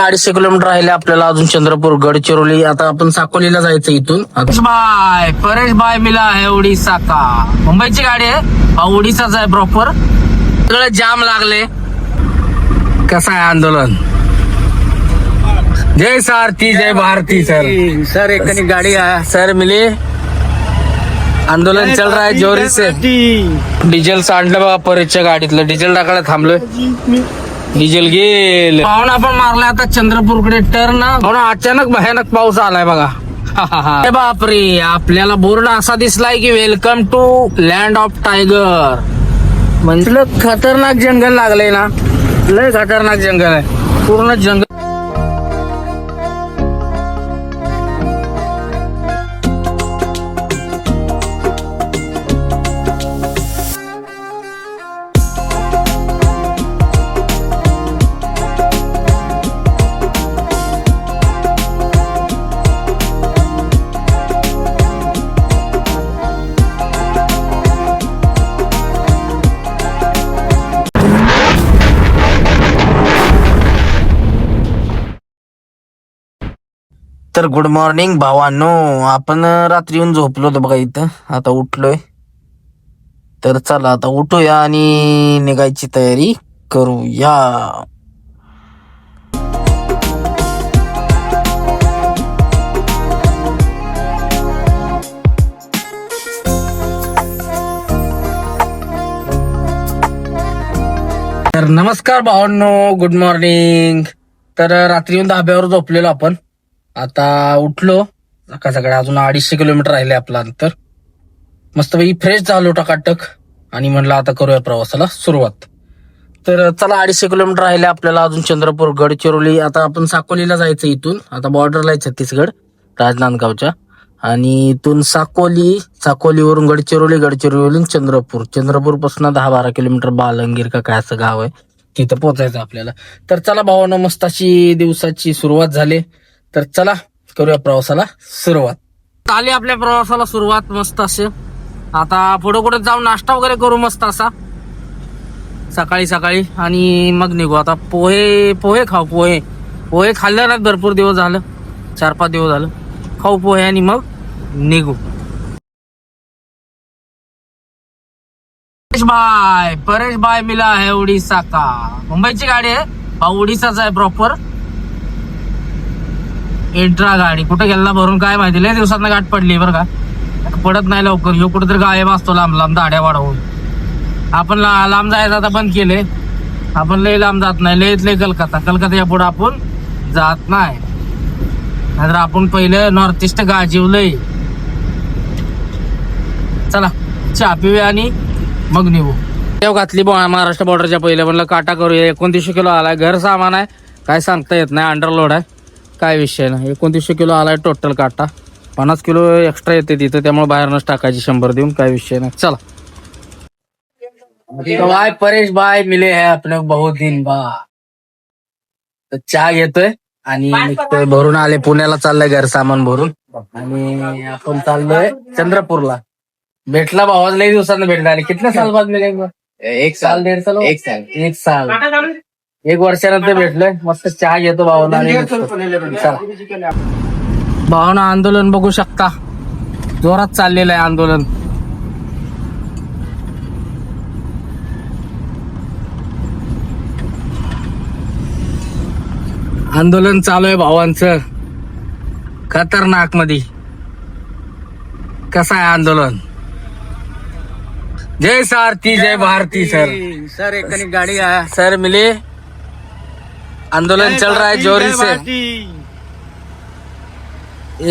अडीचशे किलोमीटर राहिले आपल्याला अजून चंद्रपूर गडचिरोली. आता आपण साकोलीला जायचं इथून. बाय परेश बाय मिला आहे उडीसा का? मुंबईची गाडी आहे. हा उडीसाच आहे प्रॉपर सगळे जाम लागले. कसं आहे आंदोलन? जय सारथी जय भारती सर. सर एक गाड़ी सर मिले. आंदोलन चल रहा है जोरी से. डिझेल सांडलं बघा परेशच्या गाडीतलं. डिझेल टाकायला थांबलोय. डिझेल गेल. पाहुणा आपण मारलाय आता चंद्रपूरकडे टर्न पाहुणा अचानक भयानक पाऊस आलाय बघा. अरे बापरे आपल्याला बोर्ड असा दिसलाय की welcome to land of tiger म्हटलं खतरनाक जंगल लागलंय ना. लय खतरनाक जंगल आहे. पूर्ण जंगल तर गुड मॉर्निंग भावांनो. आपण रात्री येऊन झोपलो होतो बघा इथं. आता उठलोय. तर चला आता उठूया आणि निघायची तयारी करूया. तर नमस्कार भावांनो गुड मॉर्निंग तर रात्री येऊन धाब्यावर झोपलेलो आपण. आता उठलो. सकाळ सकाळी अजून अडीचशे किलोमीटर राहिले आपलं अंतर. मस्तपैकी फ्रेश झालो टकाटक. आणि म्हणलं आता करूया प्रवासाला सुरुवात. तर चला अडीचशे किलोमीटर राहिले आपल्याला अजून चंद्रपूर गडचिरोली. आता आपण साकोलीला जायचं इथून. आता बॉर्डरला आहे छत्तीसगड राजनांदगावच्या. आणि इथून साकोली साकोलीवरून गडचिरोली गडचिरोलीवरून चंद्रपूर. चंद्रपूरपासून दहा बारा किलोमीटर बालंगीर का काय असं गाव आहे. तिथं पोहोचायचं आपल्याला. तर चला भावानं मस्त अशी दिवसाची सुरुवात झाली. तर चला करूया प्रवासाला सुरुवात. आली आपल्या प्रवासाला सुरुवात मस्त असे आता पुढे कुठे जाऊन नाश्ता वगैरे करू मस्त असा. सकाळी सकाळी आणि मग निघू. आता पोहे पोहे खाऊ पोहे. पोहे खाल्ले ना भरपूर दिवस झालं. चार पाच दिवस झालं. खाऊ पोहे आणि मग निघू. परेश बाय परेश बाय मिला आहे उडीसा का. मुंबईची गाडी आहे. हा आहे प्रॉपर एंट्रा गाडी. कुठे गेला भरून काय माहिती? लय दिवसात गाठ पडली बरं का. पडत नाही लवकर. ह्यो कुठेतरी गायब असतो लांब लांब दाड्या वाढवून. आपण लांब जायचं आता बंद केले. आपण लय लांब जात नाही. लयत लय कलकत्ता. कलकत्ता पुढे आपण जात नाही. नाहीतर आपण पहिले नॉर्थ ईस्ट गाजीवलंय. चला चहा पिऊया आणि मग निघू. तेव्हा घातली महाराष्ट्र बॉर्डरच्या पहिले म्हणलं काटा करूया. एकोणतीसशे किलो आलाय. घर सामान आहे. काय सांगता येत नाही. अंडरलोड आहे. काय विषय नाही. एकोणतीसशे किलो आलाय टोटल काटा. पन्नास किलो एक्स्ट्रा येते तिथं त्यामुळे बाहेरनच टाकायची शंभर देऊन काय विषय नाही. चला. तो भाई परेश भाई मिले हैं अपने बहुत दिन बाद तर चहा घेतोय आणि भरून आले पुण्याला चाललंय घर सामान भरून. आणि आपण चाललोय चंद्रपूरला. भेटला भावाज लई दिवसांना भेटला. आणि कितने साल बाद मिले? एक साल. डेढ़ साल एक साल. एक साल. एक वर्षानंतर भेटलोय. मस्त चहा घेतो भावना. चला. भावना आंदोलन बघू शकता. जोरात चाललेलं आहे आंदोलन. आंदोलन चालू आहे भावांचं. खतरनाकमध्ये कसं आहे आंदोलन? जय सारथी जय भारती सर. सर एक गाड़ी सर मिले. आंदोलन चल रहा है जोरी से।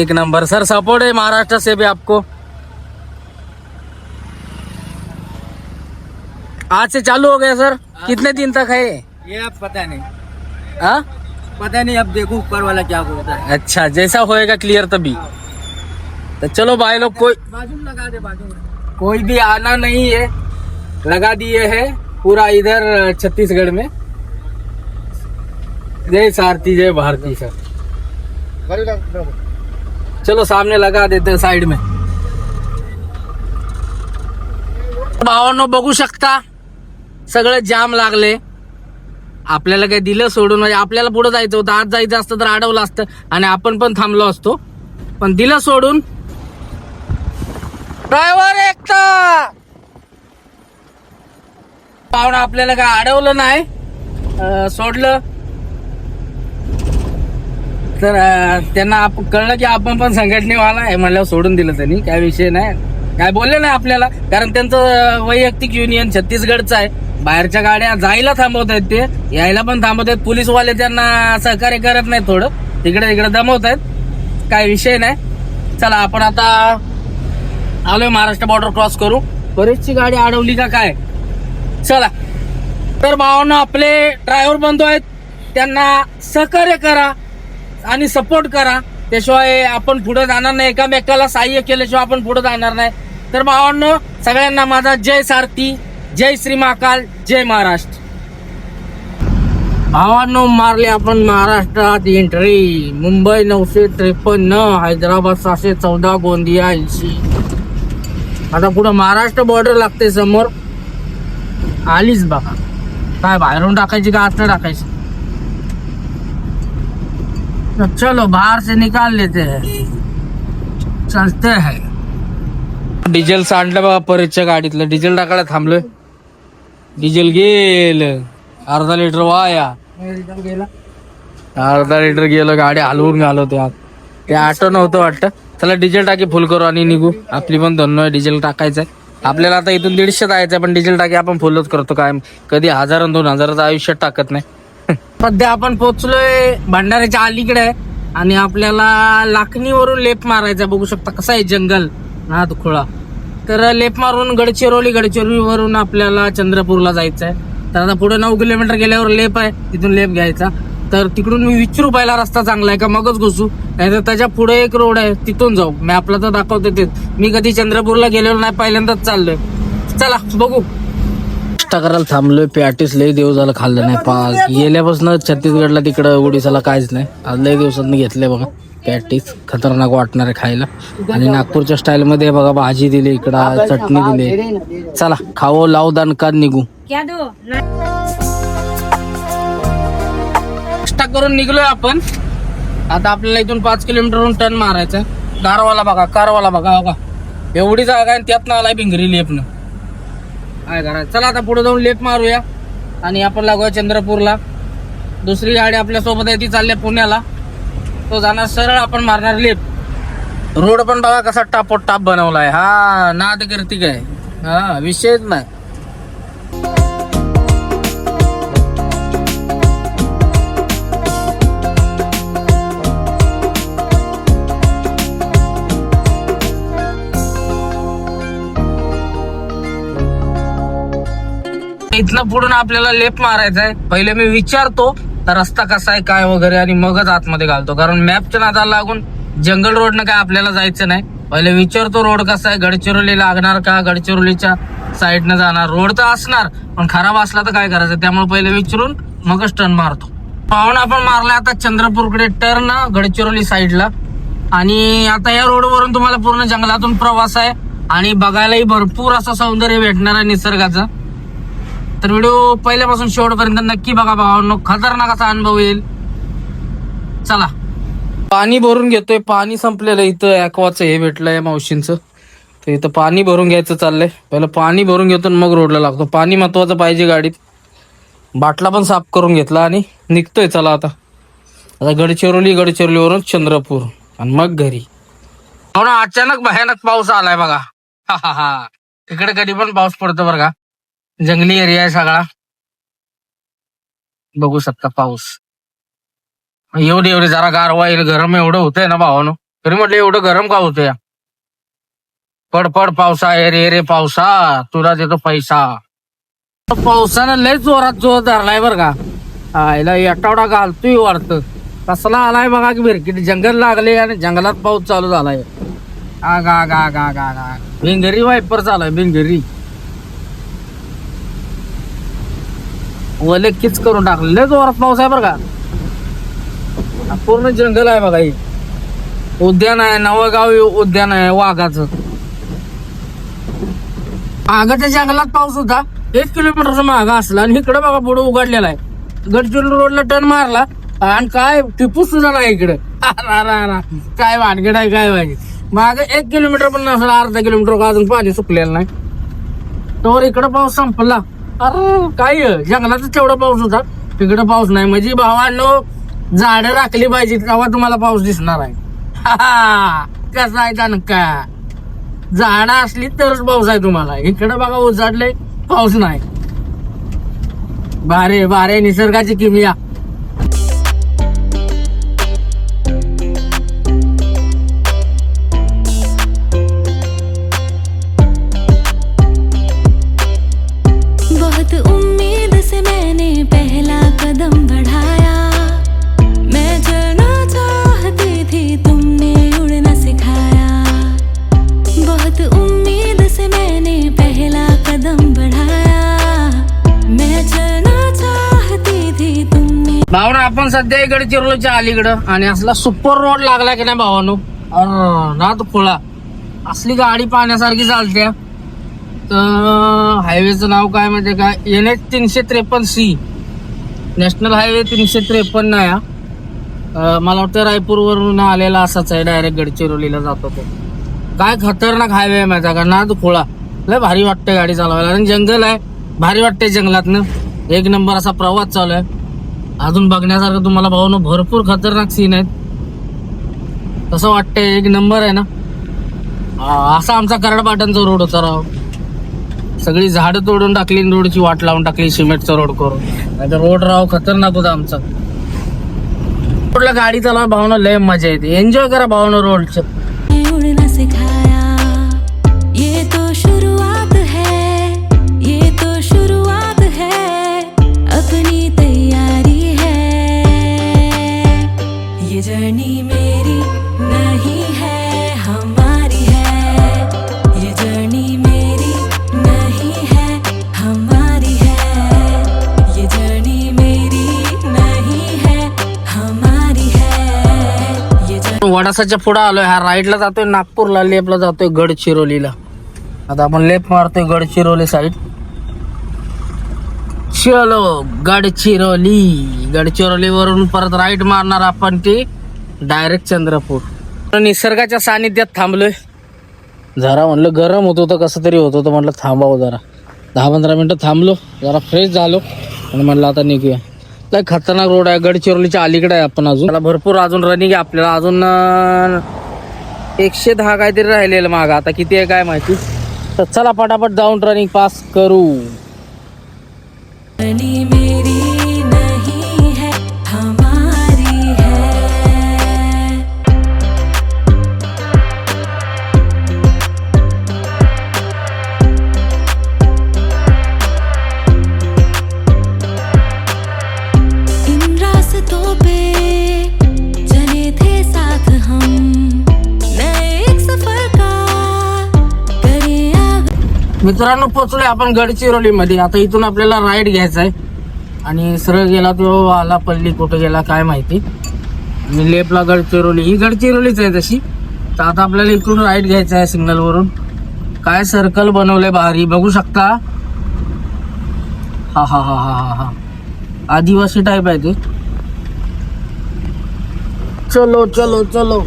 एक नंबर। सर सपोर्ट है महाराष्ट्र से भी आपको। आज से चालू हो गया सर। कितने दिन तक है ये? अब पता नहीं। हाँ पता नहीं अब देखो ऊपर वाला क्या बोलता है। अच्छा जैसा होएगा क्लियर तभी। तो चलो भाई लोग कोई बाजू लगा दे बाजू कोई भी आना नहीं है। लगा दिए है पूरा इधर छत्तीसगढ़ में। जय सारथी जय भारती सर। चलो सामने लगा देते हैं साइड में। भावांनो बघू शकता? सगळे जाम लागले. आपल्याला काही दिलं सोडून म्हणजे आपल्याला पुढे जायचं होतं. आज जायचं असतं तर अडवलं असतं आणि आपण पण थांबलो असतो. पण दिलं सोडून. ड्रायव्हर एकटा! पाहुणा आपल्याला काय अडवलं नाही. सोडलं. तर अं, त्यांना आप- कळलं की आपण पण संघटनेवाला आहे म्हणल्यावर सोडून दिलं त्यांनी. काय विषय नाही. काय बोलले नाही आपल्याला. कारण त्यांचं अं, वैयक्तिक युनियन छत्तीसगडचं आहे. बाहेरच्या गाड्या जायला थांबवत आहेत ते. यायला पण थांबवत आहेत. पोलीसवाले त्यांना सहकार्य करत नाही थोडं. तिकडे तिकडे दमवत आहेत. काय विषय नाही. चला आपण आता आलोय महाराष्ट्र बॉर्डर क्रॉस करू बरीचशी गाडी अडवली का काय? चला. तर भावांना आपले ड्रायव्हर बंधू आहेत. त्यांना सहकार्य करा. आणि सपोर्ट करा. त्याशिवाय आपण पुढे जाणार नाही. एकामेकाला सहाय्य केल्याशिवाय आपण पुढे जाणार नाही. तर भावांनो सगळ्यांना माझा जय सारथी जय श्री महाकाल जय महाराष्ट्र. भावांनो मारले आपण महाराष्ट्रात एंट्री मुंबई नऊशे त्रेपन्न हैदराबाद सहाशे चौदा गोंदिया ऐंशी. आता पुढं महाराष्ट्र बॉर्डर लागते समोर. आलीच बघा. काय बाहेरून टाकायची का आत टाकायची? तो चलो बाहर से निकाल लेते हैं। चलते हैं। डिझेल सांडलं बघा गाडीतलं. डिझेल टाकायला थांबलोय. डिझेल गेल. अर्धा लिटर वाया. अर्धा लिटर गेलं गाडी हलवून घालवते आत ते ऑटो नव्हतं वाटतं. त्याला डिझेल टाकी फुल करू आणि निघू. आपली पण धन्य आहे डिझेल टाकायचंय. आपल्याला आता इथून दीडशे जायचंय पण डिझेल टाकी आपण फुलच करतो काय कधी हजार दोन हजाराचं आयुष्यात टाकत नाही. सध्या आपण पोहोचलोय भंडाऱ्याच्या अलीकडे आहे आणि आपल्याला लाखणीवरून लेप मारायचा बघू शकता कसं आहे जंगल. ना दुखळा तर लेप मारून गडचिरोली गडचिरोलीवरून आपल्याला चंद्रपूरला जायचं आहे तर आता पुढे नऊ किलोमीटर गेल्यावर लेप आहे तिथून लेप घ्यायचा. तर तिकडून मी विचारू पहिला रस्ता चांगला आहे का मगच घुसू. नाही तर त्याच्या पुढे एक रोड आहे तिथून जाऊ. मी आपला तर दाखवते तेच. मी कधी चंद्रपूरला गेलेलो नाही पहिल्यांदाच चाललोय. चला बघू. नाश्ता करायला थांबलोय पॅटीस लय दिवस झालं खाल्लं नाही. पा गेल्यापासून छत्तीसगडला तिकडं ओडिसाला काहीच नाही. आज लय दिवसांनी घेतलंय बघा पॅटीस. खतरनाक वाटणार आहे खायला. आणि नागपूरच्या स्टाईल मध्ये बघा भाजी दिली इकडं चटणी दिली. चला खावो लाव दान का निघू नाश्ता करून निघलोय आपण. आता आपल्याला इथून पाच किलोमीटरवरून टर्न मारायचा कारवाला बघा कारवाला बघा बघा. एवढी जागा आहे त्यात आलाय भिंगरी लेपनं. काय करायचं चला आता पुढे जाऊन लेप मारूया. आणि आपण लागूया चंद्रपूरला. दुसरी गाडी आपल्यासोबत आहे ती चालली पुण्याला. तो जाणार सरळ आपण मारणार लेप रोड पण बघा कसा टापोटाप बनवलाय. हा नाद करती काय हा विषयच नाही. इथनं पुढून आपल्याला लेप मारायचा आहे पहिले मी विचारतो रस्ता कसा आहे काय वगैरे? आणि मगच आतमध्ये घालतो. कारण मॅपच्या नादाला लागून जंगल रोडनं काय आपल्याला जायचं नाही. पहिले विचारतो रोड कसा आहे? गडचिरोली लागणार का? गडचिरोलीच्या साईडनं जाणार? रोड तर असणार पण खराब असला तर काय करायचं? त्यामुळे पहिले विचारून मगच टर्न मारतो. पाहून आपण मारला आता चंद्रपूरकडे टर्न गडचिरोली साईडला. आणि आता या रोडवरून तुम्हाला पूर्ण जंगलातून प्रवास आहे. आणि बघायलाही भरपूर असं सौंदर्य भेटणार आहे निसर्गाचं. तर व्हिडिओ पहिल्यापासून शेवटपर्यंत नक्की बघा भावांनो खतरनाक असा अनुभव येईल. चला. पाणी भरून घेतोय पाणी संपलेलं इथं ॲक्वाचं हे भेटलंय मावशींचं. तर इथं पाणी भरून घ्यायचं चाललंय. पहिलं पाणी भरून घेतो आणि मग रोडला लागतो. पाणी महत्वाचं पाहिजे गाडीत. बाटला पण साफ करून घेतला आणि निघतोय चला आता. आता गडचिरोली गडचिरोलीवरून चंद्रपूर आणि मग घरी. हो ना अचानक भयानक पाऊस आलाय बघा. हा हा हा. इकडे कधी पण पाऊस पडतो बरं का. जंगली एरिया आहे सगळा. बघू शकता पाऊस. एवढे एवढे जरा गारवा येईल गरम एवढं होतंय ना भावानो. तरी म्हटलं एवढं गरम का होतंय? पड पड पावसा ए रे रे पावसा. तुला देतो पैसा. पावसानं लय जोरात जोर धरलाय बर का. आयला आठवडा घालतोय वाटतं. कसला आलाय बघा की किती जंगल लागले आणि जंगलात पाऊस चालू झालाय. आ गा गा गा गा भिंगरी वायपर चालू भिंगरी वले किच करून टाकले. लय जोरात पाऊस आहे बरं का. पूर्ण जंगल आहे बघा हे. उद्यान आहे नवगाव उद्यान आहे वाघाचं. आगाच्या जंगलात पाऊस होता. एक किलोमीटरचा मागा असला आणि इकडे बघा पुढे उघडलेला आहे. गडचिरोली रोडला टर्न मारला आणि काय टिपू सुद्धा नाही इकडे. अरा, काय वानगड आहे काय पाहिजे माग एक किलोमीटर पण नसला अर्धा किलोमीटर अजून पाणी सुकलेलं नाही. तर इकडं पाऊस संपला. अरे काय आहे? जंगलातच तेवढा पाऊस होता. तिकडे पाऊस नाही. म्हणजे भावांनो झाडं राखली पाहिजे तेव्हा तुम्हाला पाऊस दिसणार आहे. कसा आहे का झाडं असली तरच पाऊस आहे तुम्हाला. इकडे बघा उजाडले पाऊस नाही. बारे बारे निसर्गाची किमिया. भावना आपण सध्या इकडे चिरलोच्या अलीकडं आणि असला सुपर रोड लागला की नाही भावानो? ना तो खोळा. असली गाडी पाहण्यासारखी चालते. तर हायवेचं नाव काय म्हणजे काय एन एच तीनशे त्रेपन्न सी नॅशनल हायवे तीनशे त्रेपन्न आहे. मला वाटतं रायपूरवरून आलेला असाच आहे डायरेक्ट गडचिरोलीला जातो तो. काय खतरनाक हायवे आहे माहिती आहे का? नाद खोळा. लय भारी वाटते गाडी चालवायला. आणि जंगल आहे. भारी वाटते जंगलातनं. एक नंबर असा प्रवास चालू आहे. अजून बघण्यासारखं तुम्हाला भाऊ भरपूर खतरनाक सीन आहेत. तसं वाटतंय एक नंबर आहे ना? असा आमचा करड रोड होता राव. सगळी झाडं तोडून टाकली रोडची वाट लावून टाकली सिमेंटचा रोड करून. नाही तर रोड राव खतरनाक होता आमचा. रोडला गाडी चालवा भावना लय मजा येते. एन्जॉय करा भावना रोडचं ये पुढं पुढे आलोय. हा राईटला जातोय नागपूरला लेपला जातोय गडचिरोलीला. आता आपण लेप मारतोय गडचिरोली साईड चलो गडचिरोली. गडचिरोली वरून परत राईट मारणार आपण ती डायरेक्ट चंद्रपूर. निसर्गाच्या सानिध्यात थांबलोय. जरा म्हणलं गरम होत होतं कसं तरी होत होतं म्हटलं थांबावं जरा. दहा पंधरा मिनटं थांबलो जरा फ्रेश झालो. आणि म्हणलं आता निघूया. काय खतरनाक रोड आहे. गडचिरोलीच्या अलीकडे आहे आपण अजून. त्याला भरपूर अजून रनिंग आहे आपल्याला. अजून एकशे दहा काहीतरी राहिलेलं माग. आता किती आहे काय माहिती? तर चला पटापट जाऊन रनिंग पास करू. मित्रांनो पोचलोय आपण गडचिरोलीमध्ये. आता इथून आपल्याला राईड घ्यायचा आहे. आणि सरळ गेला तो आला पल्ली कुठं गेला काय माहिती. आणि लेपला गडचिरोली. ही गडचिरोलीच आहे तशी. तर आता आपल्याला इकडून राईड घ्यायचा आहे सिग्नलवरून. काय सर्कल बनवलंय भारी बघू शकता. हा हा हा हा हा हा. आदिवासी टाईप आहे ते. चलो चलो चलो.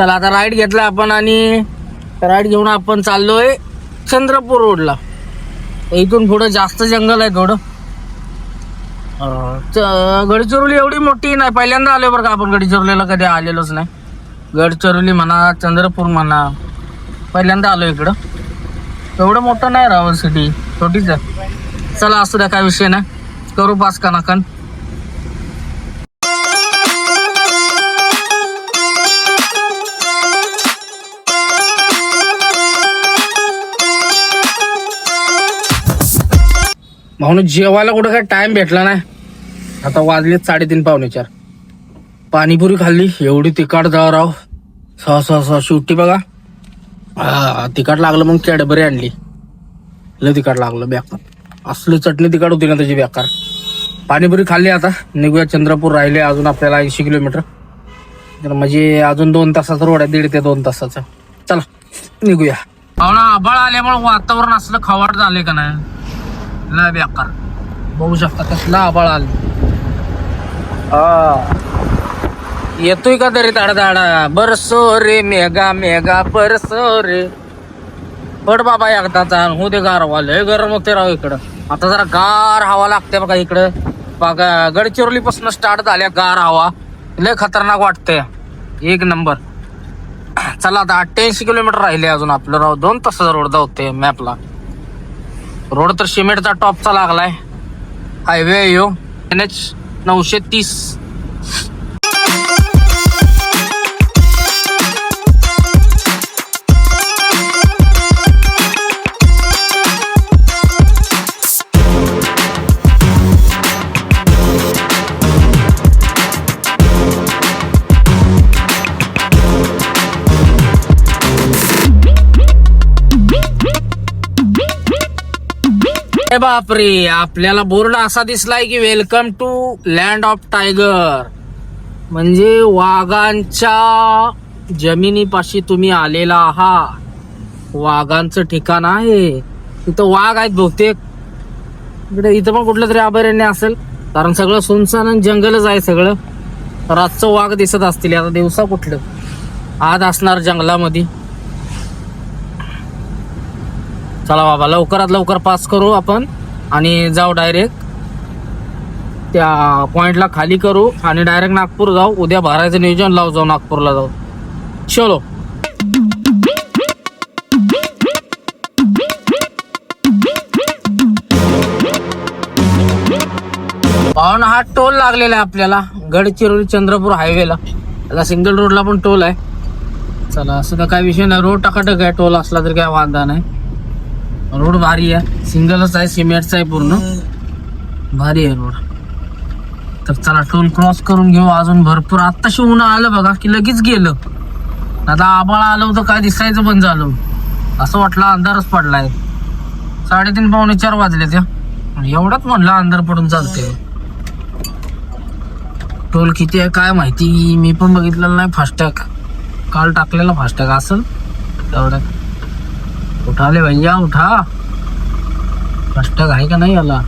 चला आता राईड घेतला आपण आणि राईड घेऊन आपण चाललोय चंद्रपूर रोडला इथून पुढं जास्त जंगल आहे थोडं. च- गडचिरोली एवढी मोठी नाही. पहिल्यांदा आलो बरं का आपण गडचिरोलीला कधी आलेलोच नाही. गडचिरोली म्हणा चंद्रपूर म्हणा पहिल्यांदा आलो इकडं. एवढं मोठं नाही रावण सिटी छोटीच आहे. चला असू द्या काय विषय नाही. करू पास का नाकन म्हणून जेवायला कुठं काय टाइम भेटला नाही. आता वाजलेत साडेतीन पावणे चार. पाणीपुरी खाल्ली एवढी तिखट जाव राव. सहा सहा सहा शेवटी बघा. हा तिखट लागलं मग कॅडबरी आणली. लय तिखट लागलं बेकार. असली चटणी तिखट होती ना त्याची बेकार. पाणीपुरी खाल्ली आता. निघूया चंद्रपूर राहिले अजून आपल्याला ऐंशी किलोमीटर. तर म्हणजे अजून दोन तासाचा रोड आहे दीड ते दोन तासाचा. चला निघूया. पाहुणा आभाळ आल्यामुळे वातावरण असलं खवाट झाले का नाही? लय बेकार बघू शकता कसला आबाळ आले येतोय का तरी ताडा ताडा बरसो रे मेगा मेगा बरसो रे पड बाबा एकदाचा हो दे गार लय गरम होते राव इकडं आता जरा गार हवा लागते बघा इकडं बघा गडचिरोली पासून स्टार्ट झाल्या गार हवा लय खतरनाक वाटतंय एक नंबर चला आता अठ्ठ्याऐंशी किलोमीटर राहिले अजून आपलं राव दोन तासाचा रोड धावते मॅपला रोड तर सिमेंटचा टॉपचा लागलाय. हायवे यो एन एच नऊशे तीस. अरे बापरे आपल्याला बोर्ड असा दिसलाय की welcome to land of tiger म्हणजे वाघांच्या जमिनीपाशी तुम्ही आलेला आहात. वाघांचं ठिकाण आहे. इथं वाघ आहेत बहुतेक. इकडे इथं पण कुठलं तरी अभयारण्य असेल. कारण सगळं सुनसान आणि जंगलच आहे सगळं. रातचं वाघ दिसत असतील. आता दिवसा कुठलं? आज असणार जंगलामध्ये. चला बाबा लवकरात लवकर पास करू आपण आणि जाऊ डायरेक्ट त्या पॉइंटला खाली करू आणि डायरेक्ट नागपूर जाऊ. उद्या भरायचं नियोजन लावू जाऊ नागपूरला जाऊ. चलो. पाहून हा टोल लागलेला आहे आपल्याला. गडचिरोली चंद्रपूर हायवेला त्याला सिंगल रोडला पण टोल आहे. चला असं तर काय विषय नाही. रोड टाकाटक आहे. टोल असला तरी काय वांधा नाही. रोड भारी आहे. सिंगलच आहे सिमेंटचा आहे पूर्ण. भारी आहे रोड. तर चला टोल क्रॉस करून घेऊ अजून भरपूर. आत्ताशी ऊन आलं बघा की लगेच गेलं. आता आबाळ आलं होतं काय दिसायचं बंद झालं. असं वाटलं अंधारच पडलाय. साडेतीन पावणे चार वाजले त्या एवढाच म्हणलं अंधार पडून चालते टोल किती आहे काय माहिती? मी पण बघितलेलं नाही फास्टॅग. काल टाकलेला फास्टॅग असेल. तेवढ्यात उठा ले भैया उठा। कष्ट आहे का नाही आला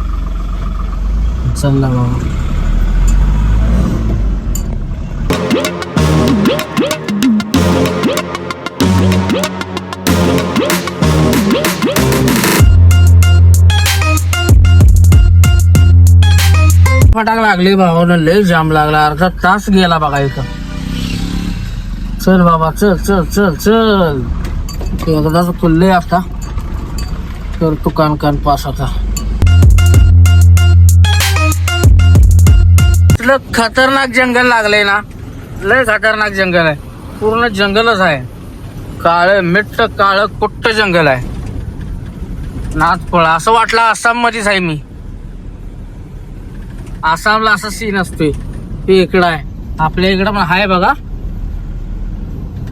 चल बाबा फटाक लागली भावानं लय जाम लागला. अर्धा तास गेला बघा इथं. चल बाबा चल चल चल चल. एकदाच खुल्ले आता. तर तू कान कान पास आता. खतरनाक जंगल लागलंय ना? लय खतरनाक जंगल आहे. पूर्ण जंगलच आहे. काळ मिट्ट काळ कुट्ट जंगल आहे. नाथफळ असं वाटलं आसाम मध्येच आहे मी. आसामला असा सीन असतोय. ते इकडं आहे. आपल्या इकडं पण आहे बघा.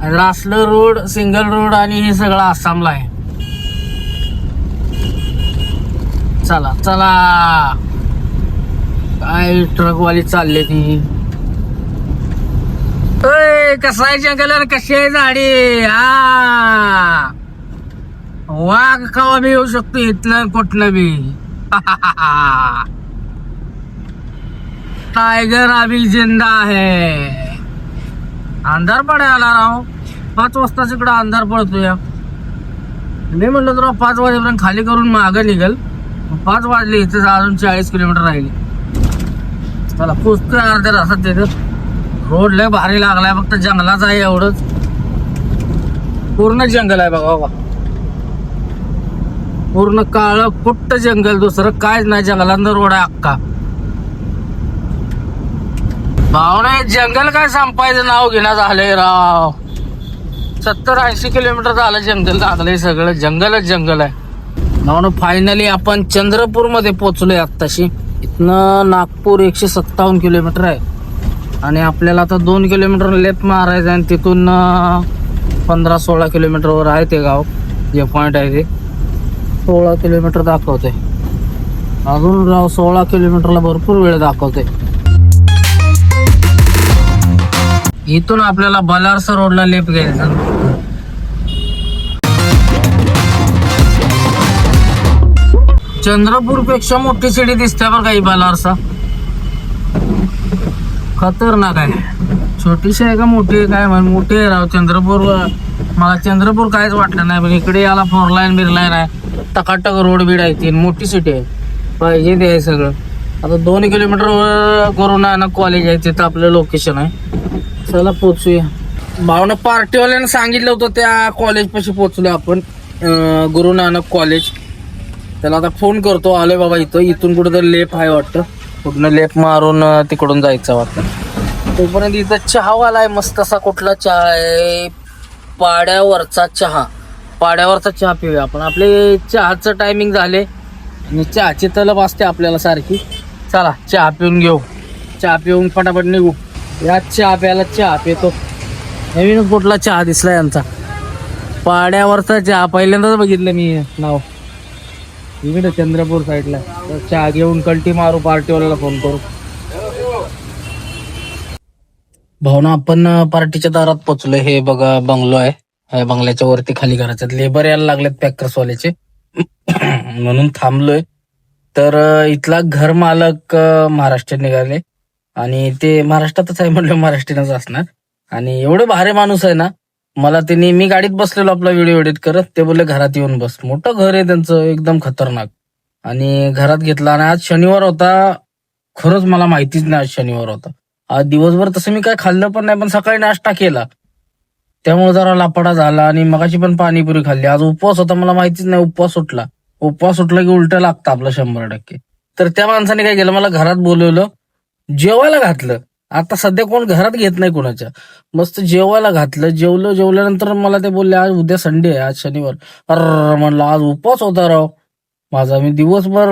रासल रोड सिंगल रोड आणि हे सगळं आसामला आहे. चला चला. काय ट्रकवाली चालले ती? अय, कसं आहे जंगल कशी आहे झाडी? हा. वाघ कवा मी येऊ शकतो इथलं कुठलं बी टायगर अभी जिंदा है अंधार पडायला राव. पाच वाजता इकडं अंधार पडतोय. मी म्हणलं तर पाच वाजेपर्यंत खाली करून मागं निघेल. पाच वाजले इथे अजून चाळीस किलोमीटर राहिले. मला पोचतोय अर्ध्या तासात तिथं. रोड लय भारी लागलाय फक्त जंगलाच आहे एवढंच. पूर्ण जंगल आहे बघा बाबा. पूर्ण काळं कुट्ट जंगल दुसरं कायच नाही. जंगलांना रोड आहे अख्खा. भावना जंगल काय संपायचं? नाव घेणं झालंय राव. सत्तर ऐंशी किलोमीटर झालं जंगल लागलंय सगळं. जंगलच जंगल आहे. भावना फायनली आपण चंद्रपूरमध्ये पोहोचलोय आत्ताशी. इथनं नागपूर एकशे सत्तावन्न किलोमीटर आहे. आणि आपल्याला आता दोन किलोमीटर लेफ्ट मारायचं आहे आणि तिथून पंधरा सोळा किलोमीटरवर आहे ते गाव. जे पॉईंट आहे ते. सोळा किलोमीटर दाखवते अजून राव सोळा किलोमीटरला भरपूर वेळ दाखवते इथून आपल्याला बलारसा रोडला लेप घ्यायचा. चंद्रपूरपेक्षा मोठी सिटी दिसते बरं काही बलारसा खतरनाक आहे. छोटीशी आहे का मोठी आहे काय म्हण मोठी आहे राव. चंद्रपूर मला चंद्रपूर काहीच वाटलं नाही. पण इकडे याला फोर लाईन बिर लाईन आहे. टकाटक रोड बीड आहे ती मोठी सिटी आहे. पाहिजे ते आहे सगळं. आता दोन किलोमीटर आहे ना कॉलेज आहे तिथं आपलं लोकेशन आहे. चला पोचूया भावना पार्टीवाल्यानं सांगितलं होतं त्या कॉलेज पाशी पोचलो आपण. गुरु नानक कॉलेज त्याला आता फोन करतो आलोय बाबा इथं. इथून कुठं लेप आहे वाटतं. कुठनं लेप मारून तिकडून जायचं वाटतं. तोपर्यंत इथं चहावाला आहे मस्त असा कुठला चहा आहे? पाड्यावरचा चहा. पाड्यावरचा चहा पिऊया आपण. आपले चहाचं टायमिंग झाले. आणि चहाची तलब असते आपल्याला सारखी. चला चहा पिऊन घेऊ. चहा पिऊन फटाफट निघू. या चहा प्यायला चहा पितो. नवीनच कुठला चहा दिसला यांचा पाड्यावरचा चहा पहिल्यांदाच बघितलं मी नाव. इकडे चंद्रपूर साईडला तर चहा घेऊन कल्टी मारू पार्टीवाल्याला फोन करू. भावना आपण पार्टीच्या दारात पोचलो. हे बघा बंगलो आहे. ह्या बंगल्याच्या वरती खाली करायचं लेबर यायला लागलेत पॅकर्सवाल्याचे. म्हणून थांबलोय. तर इथला घर मालक महाराष्ट्र निघाले. आणि ते महाराष्ट्रातच आहे म्हणलं महाराष्ट्रीयनच असणार. आणि एवढे भारी माणूस आहे ना मला त्यांनी मी गाडीत बसलेलो आपला व्हिडिओ एडिट करत ते बोलले घरात येऊन बस. मोठं घर आहे त्यांचं एकदम खतरनाक. आणि घरात घेतला आणि आज शनिवार होता खरंच मला माहितीच नाही आज शनिवार होता. आज दिवसभर तसं मी काय खाल्लं पण नाही पण सकाळी नाश्ता केला. त्यामुळे जरा लापाडा झाला आणि मगाशी पण पाणीपुरी खाल्ली. आज उपवास होता मला माहितीच नाही उपवास सुटला. उपवास सुटला की उलट लागतं आपलं शंभर टक्के. तर त्या माणसाने काय केलं मला घरात बोलवलं. जेवायला घातलं. आता सध्या कोण घरात घेत नाही कोणाच्या. मस्त जेवायला घातलं. जेवलं जेवल्यानंतर मला ते बोलले आज उद्या संडे आहे आज शनिवार. अर म्हणलं आज उपवास होता राव. माझा मी दिवसभर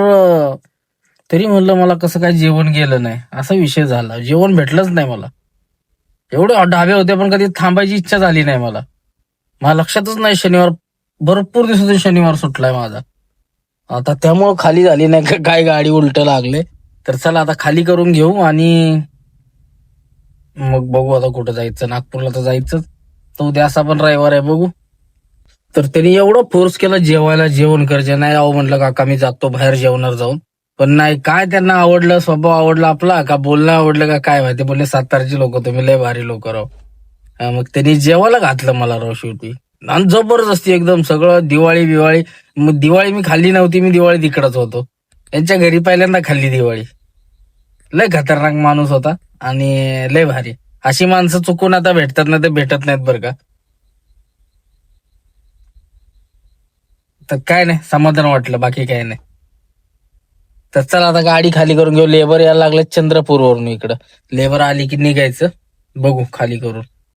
तरी म्हणलं मला कसं काय जेवण गेलं नाही. असा विषय झाला. जेवण भेटलंच नाही मला. एवढे ढाबे होते पण कधी थांबायची इच्छा झाली नाही मला. मला लक्षातच नाही शनिवार भरपूर दिवसातून शनिवार सुटलाय माझा. आता त्यामुळं खाली झाली नाही का काय गाडी उलट लागले. तर चला आता खाली करून घेऊ आणि मग बघू आता कुठं जायचं. नागपूरला तर जायचंच. तर उद्या असा पण रविवार आहे बघू. तर त्यांनी एवढं फोर्स केला जेवायला जेवण करायचं. नाही अहो म्हटलं काका मी जातो बाहेर जेवणार जाऊन. पण नाही काय त्यांना आवडलं स्वभाव आवडला आपला? का बोलणं आवडलं का काय माहिती? बोलले सातारची लोक तुम्ही लय भारी लोक राव. मग त्यांनी जेवायला घातलं मला राव शेवटी. आणि जबरदस्ती एकदम सगळं दिवाळी बिवाळी मग दिवाळी मी खाल्ली नव्हती मी दिवाळी तिकडच होतो. यांच्या घरी पहिल्यांदा खाल्ली दिवाळी. लय खतरनाक माणूस होता आणि लय भारी. अशी माणसं चुकून आता भेटतात ना ते भेटत नाहीत बरं का? तर काय नाही समाधान वाटलं बाकी काय नाही. तर चला आता गाडी खाली करून घेऊ. लेबर यायला लागले चंद्रपूरवरून इकडं. लेबर आली की निघायचं. बघू खाली करून.